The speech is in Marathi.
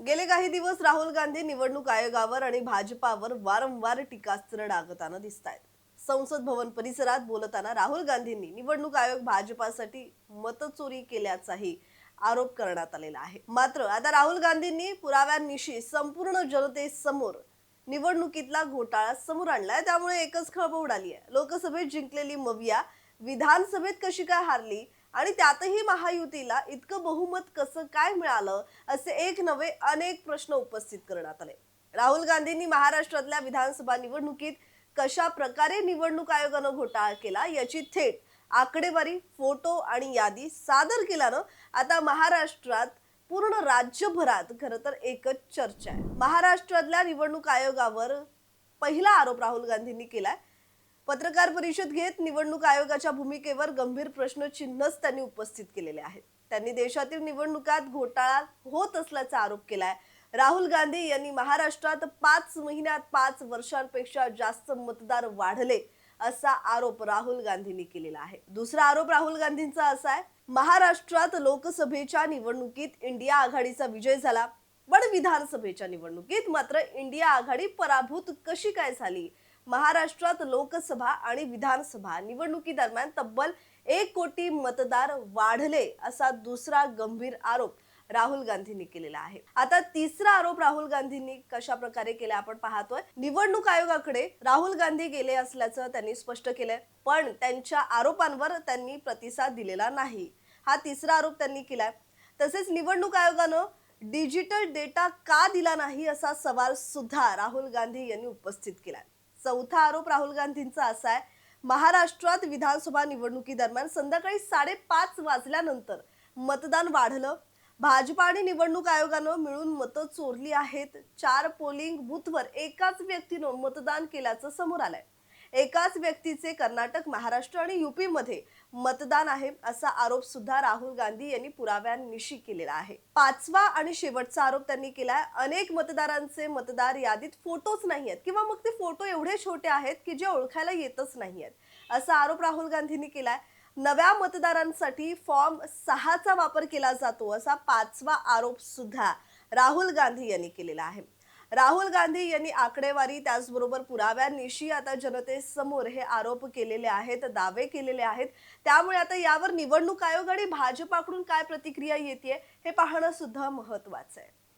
गेले काही दिवस राहुल गांधी निवडणूक आयोगावर आणि भाजपावर वारंवार टीकास्त्र डागताना दिसत आहेत संसद भवन परिसरात बोलताना राहुल गांधींनी निवडणूक आयोग भाजपासाठी मतचोरी केल्याचाही आरोप करण्यात आलेला आहे. मात्र आता राहुल गांधींनी पुराव्यांनिशी संपूर्ण जनतेसमोर निवडणुकीतला घोटाळा समोर आणलाय. त्यामुळे एकच खळबळ उडाली आहे. लोकसभेत जिंकलेली मविया विधानसभेत कशी काय हारली? आणि त्यातही महायुतीला इतकं बहुमत कसं काय मिळालं असे एक नवे अनेक प्रश्न उपस्थित करण्यात आले. राहुल गांधींनी महाराष्ट्रातल्या विधानसभा निवडणुकीत कशा प्रकारे निवडणूक आयोगानं घोटाळा केला याची थेट आकडेवारी फोटो आणि यादी सादर केल्यानं आता महाराष्ट्रात पूर्ण राज्यभरात खरं तर एकच चर्चा आहे. महाराष्ट्रातल्या निवडणूक आयोगावर पहिला आरोप राहुल गांधींनी केलाय. पत्रकार परिषद घेत निवडणूक आयोगाच्या भूमिकेवर गंभीर प्रश्नचिन्हच त्यांनी उपस्थित केलेले आहेत. त्यांनी देशातील निवडणुकात घोटाळा होत असल्याचा आरोप केलाय. राहुल गांधी यांनी महाराष्ट्रात पाच महिन्यात पाच वर्षांपेक्षा जास्त मतदार वाढले असा आरोप राहुल गांधींनी केलेला आहे. दुसरा आरोप राहुल गांधींचा असा आहे महाराष्ट्रात लोकसभेच्या निवडणुकीत इंडिया आघाडीचा विजय झाला. पण विधानसभेच्या निवडणुकीत मात्र इंडिया आघाडी पराभूत कशी काय झाली? महाराष्ट्रात लोकसभा आणि विधानसभा निवडणुकीदरम्यान तब्बल एक कोटी मतदार वाढले असा दुसरा गंभीर आरोप राहुल गांधींनी केलेला आहे. आता तिसरा आरोप राहुल गांधींनी कशा प्रकारे केला आपण पाहतोय. निवडणूक आयोगाकडे राहुल गांधी गेले असल्याचं त्यांनी स्पष्ट केलंय पण त्यांच्या आरोपांवर त्यांनी प्रतिसाद दिलेला नाही. हा तिसरा आरोप त्यांनी केलाय. तसेच निवडणूक आयोगानं डिजिटल डेटा का दिला नाही असा सवाल सुद्धा राहुल गांधी यांनी उपस्थित केलाय. चौथा आरोप राहुल गांधींचा असा आहे. महाराष्ट्रात विधानसभा निवडणुकीदरम्यान संध्याकाळी साडेपाच वाजल्यानंतर मतदान वाढलं. भाजपा आणि निवडणूक आयोगानं मिळून मतं चोरली आहेत. चार पोलिंग बूथवर एकाच व्यक्तीनं मतदान केल्याचं समोर आलंय. एकाच व्यक्तीचे कर्नाटक महाराष्ट्र आणि युपीमध्ये मतदान आहे असा आरोप सुद्धा राहुल गांधी यांनी पुराव्यांनिशी केलेला आहे. पाचवा आणि शेवटचा आरोप त्यांनी केलाय अनेक मतदारांचे मतदार यादीत फोटोच नाही आहेत. किंवा मग ते फोटो एवढे छोटे आहेत की जे ओळखायला येतच नाही आहेत असा आरोप राहुल गांधींनी केलाय. नव्या मतदारांसाठी फॉर्म सहाचा वापर केला जातो असा पाचवा आरोप सुद्धा राहुल गांधी यांनी केलेला आहे. राहुल गांधी यांनी आकडेवारी त्याचबरोबर पुराव्यांनिशी आता जनतेसमोर हे आरोप केलेले आहेत दावे केलेले आहेत. त्यामुळे आता यावर निवडणूक आयोग आणि भाजपाकडून काय प्रतिक्रिया येते हे पाहणं सुद्धा महत्वाचं आहे.